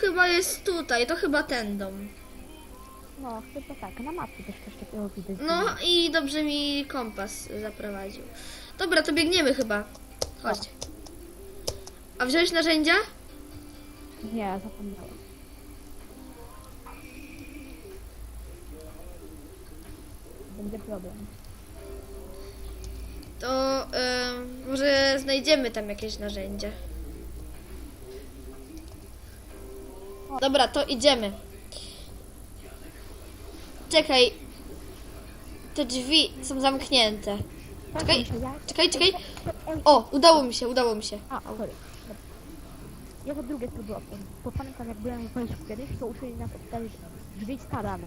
chyba jest tutaj, to chyba ten dom. No, chyba tak. Na mapie też coś takiego widać. No i dobrze mi kompas zaprowadził. Dobra, to biegniemy chyba. Chodź. A wziąłeś narzędzia? Nie, zapomniałem. Będzie problem. To może znajdziemy tam jakieś narzędzia. Dobra, to idziemy. Czekaj. Te drzwi są zamknięte. Czekaj, ja... czekaj, czekaj. Ej, O, udało mi się, udało mi się. A, sorry. Ja to drugie otworzyć. Bo pamiętam jak byłem w wojsku kiedyś, to uczyli nas otworzyć drzwi z tarana.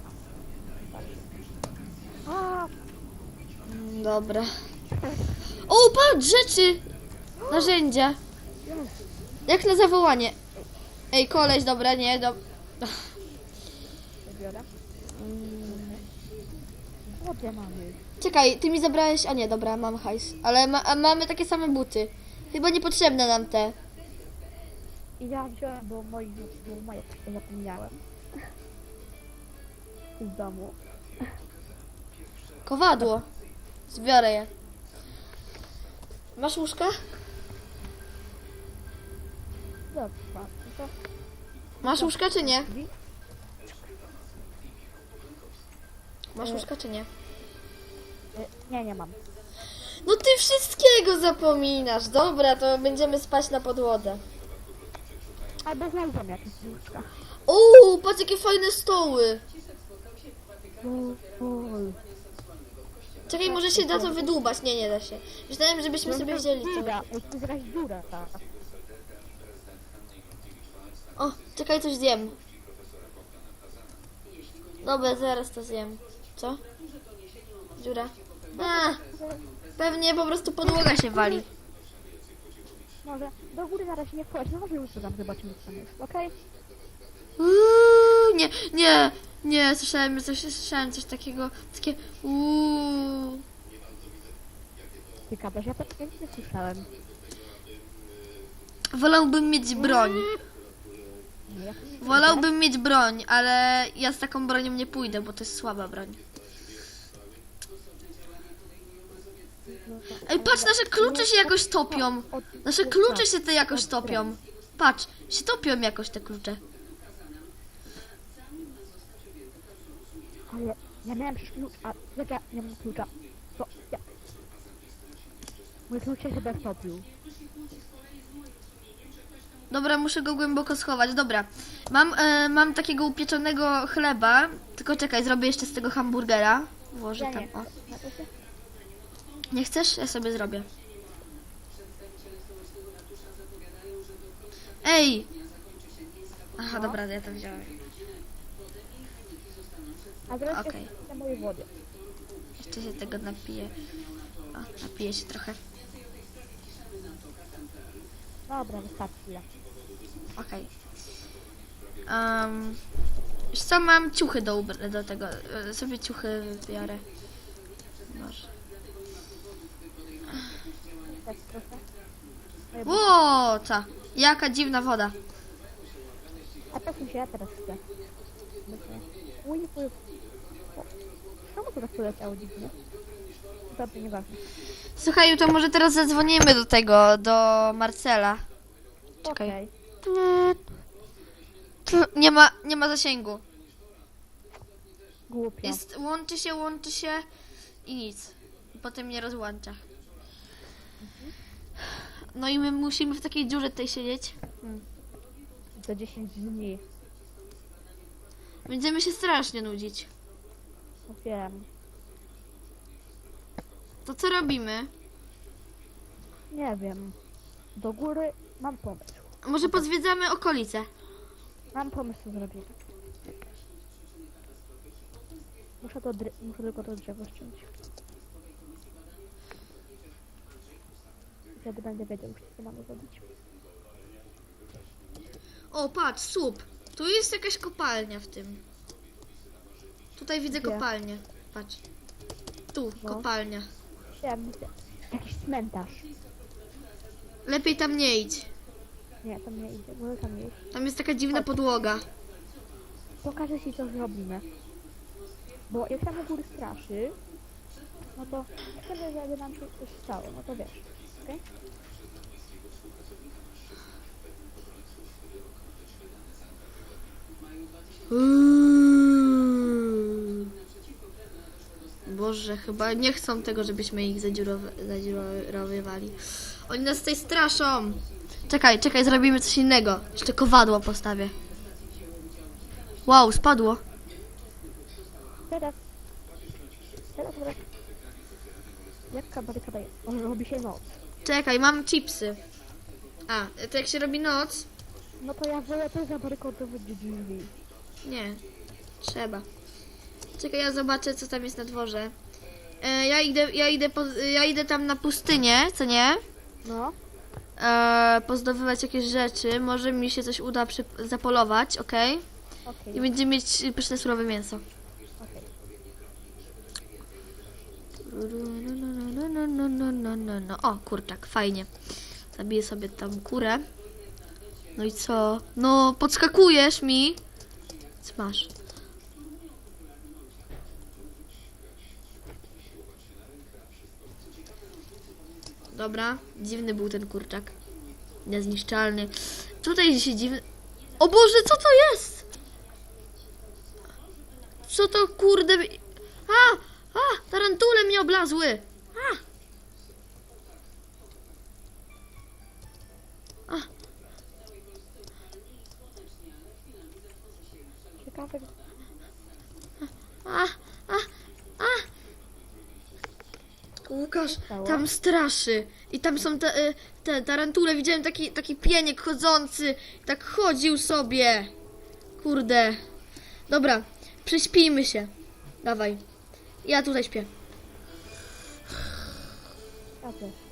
A, Dobra. O, patrz, rzeczy! Narzędzia. Jak na zawołanie. Ej, koleś, dobra, nie, do... Biorę. Wodę mamy. Czekaj, ty mi zabrałeś... A nie, dobra, mam hajs. Ale ma, a mamy takie same buty. Chyba niepotrzebne nam te. I ja wziąłem, bo moi, bo moje zapomniałem. Z domu. Kowadło. Zbiorę je. Masz łóżka? Dobra, to Masz łóżka czy nie? Masz łóżka czy nie? Nie, nie mam. No ty wszystkiego zapominasz. Dobra, to będziemy spać na podłodze. Albo znajdziemy jakieś łóżka. Uuu, patrz jakie fajne stoły. Czekaj, może się da to wydłubać. Nie, nie da się. Myślałem, żebyśmy sobie wzięli to. Dziura, jest dziura ta. O, czekaj, coś zjem. Dobra, zaraz to zjem. Co? Dziura. A, pewnie po prostu podłoga się wali. Może do góry zaraz nie wchodź, no może już tam zobaczymy co tam jest, okej? Uuu, nie, nie, nie, słyszałem coś, słyszałem coś takiego, takie uuu. Ciekawe, że ja to nie słyszałem. Wolałbym mieć broń. Nie, ja to nie Wolałbym mieć broń, ale ja z taką bronią nie pójdę, bo to jest słaba broń. Ej, patrz, nasze klucze się jakoś topią. Nasze klucze się te jakoś topią. Patrz, się topią jakoś te klucze. Ale ja miałem przecież klucz, a jak ja nie mam klucza, to ja... Mój klucz się chyba stopił. Dobra, muszę go głęboko schować. Dobra, mam, e, mam takiego upieczonego chleba. Tylko czekaj, zrobię jeszcze z tego hamburgera. Włożę Ja tam, nie. o. Nie chcesz? Ja sobie zrobię. Ej! Aha, dobra, ja to wziąłem. A teraz Okej. jest na mojej wody. Jeszcze się tego napiję. O, napiję się trochę. Dobra, wystarczy chwilę. Okej. Um, wiesz co, mam ciuchy do, do tego. e, Sobie ciuchy biorę. Może. Tak proszę. Moje Ło, co? Jaka dziwna woda. A posuń się, ja teraz chcę. Uj, uj. O, Czemu to tak poleciało dziwnie? Dobrze, nieważne. Słuchaj, to może teraz zadzwonimy do tego, do Marcela. Czekaj. Okej. Nie ma, nie ma zasięgu. Głupio. Jest, łączy się, łączy się i nic. Potem nie rozłącza. No i my musimy w takiej dziurze tutaj siedzieć. Hmm. Za 10 dni. Będziemy się strasznie nudzić. Wiem. To co robimy? Nie wiem. Do góry mam pomysł. Może pozwiedzamy okolice. Mam pomysł co zrobić. Muszę, to dr- muszę tylko to drzewo ściąć. Wtedy będę wiedział co mamy zrobić. O, patrz, słup. Tu jest jakaś kopalnia w tym. Tutaj widzę Gdzie? kopalnię. Patrz. Tu, No. kopalnia. Widzę. Jakiś cmentarz. Lepiej tam nie idź. Nie, tam nie idzie, może tam iść. Tam jest taka dziwna podłoga. Pokażę ci co zrobimy. Bo jak tam u góry straszy, no to chcemy, żeby nam się coś stało, no to wiesz, okej? Uuu. Boże, chyba nie chcą tego, żebyśmy ich zadziurowy- zadziurowywali. Oni nas tutaj straszą. Czekaj, czekaj, zrobimy coś innego. Jeszcze kowadło postawię. Wow, spadło. Teraz, teraz, teraz. Jaka barykada jest? On robi się noc. Czekaj, mam chipsy. A, to jak się robi noc? No to ja wolę to zabarykodować drzwi. Nie, trzeba. Czekaj, ja zobaczę, co tam jest na dworze. E, ja, idę, ja, idę po, ja idę tam na pustynię, co nie? No, e, pozdobywać jakieś rzeczy. Może mi się coś uda przy, zapolować, ok? okej, I będziemy mieć pyszne surowe mięso. o, kurczak, fajnie. Zabiję sobie tam kurę. No i co? No, podskakujesz mi. Co masz? Dobra, dziwny był ten kurczak. Niezniszczalny. Tutaj się dziwny... O Boże, co to jest? Co to kurde... A! A! Tarantule mnie oblazły! A! A! A! Łukasz, tam straszy. I tam są te, y, te tarantule. Widziałem taki, taki pieniek chodzący. Tak chodził sobie. Kurde. Dobra, prześpijmy się. Dawaj. Ja tutaj śpię. też.